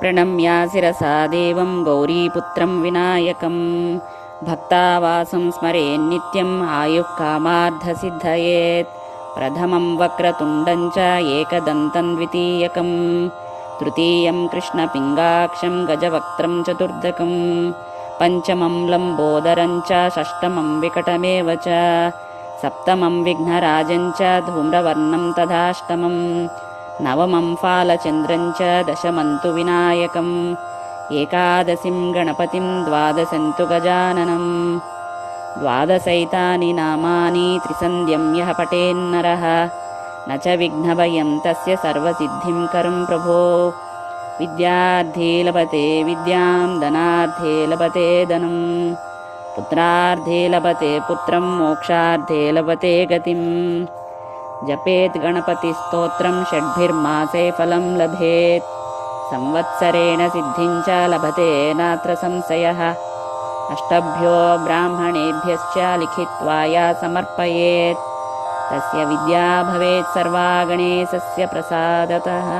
प्रणम्या शिरसा देवं गौरीपुत्रं विनायकं भक्तावासं स्मरेन्नित्यम् आयुः कामार्धसिद्धयेत् प्रथमं वक्रतुण्डं च एकदन्तं द्वितीयकं तृतीयं कृष्णपिङ्गाक्षं गजवक्त्रं चतुर्दकं पञ्चमं लम्बोदरं च षष्ठमं विकटमेव च सप्तमं विघ्नराजं च धूम्रवर्णं तथाष्टमं नवमं फालचन्द्रं च दशमं तु विनायकम् एकादशिं गणपतिं द्वादशं तु गजाननम् द्वादशैतानि नामानि त्रिसन्ध्यं यः पठेन्नरः न च विघ्नभयं तस्य सर्वसिद्धिं करुं प्रभो। विद्यार्थे लभते विद्यां धनार्थे लभते धनम् पुत्रार्धे लभते पुत्रं मोक्षार्धे लभते गतिम्। जपेत् गणपतिस्तोत्रं षड्भिर्मासे फलं लभेत्। संवत्सरेण सिद्धिं च लभते नात्र संशयः। अष्टभ्यो ब्राह्मणेभ्यश्च लिखित्वा या समर्पयेत्। तस्य विद्या भवेत् सर्वा गणेशस्य प्रसादतः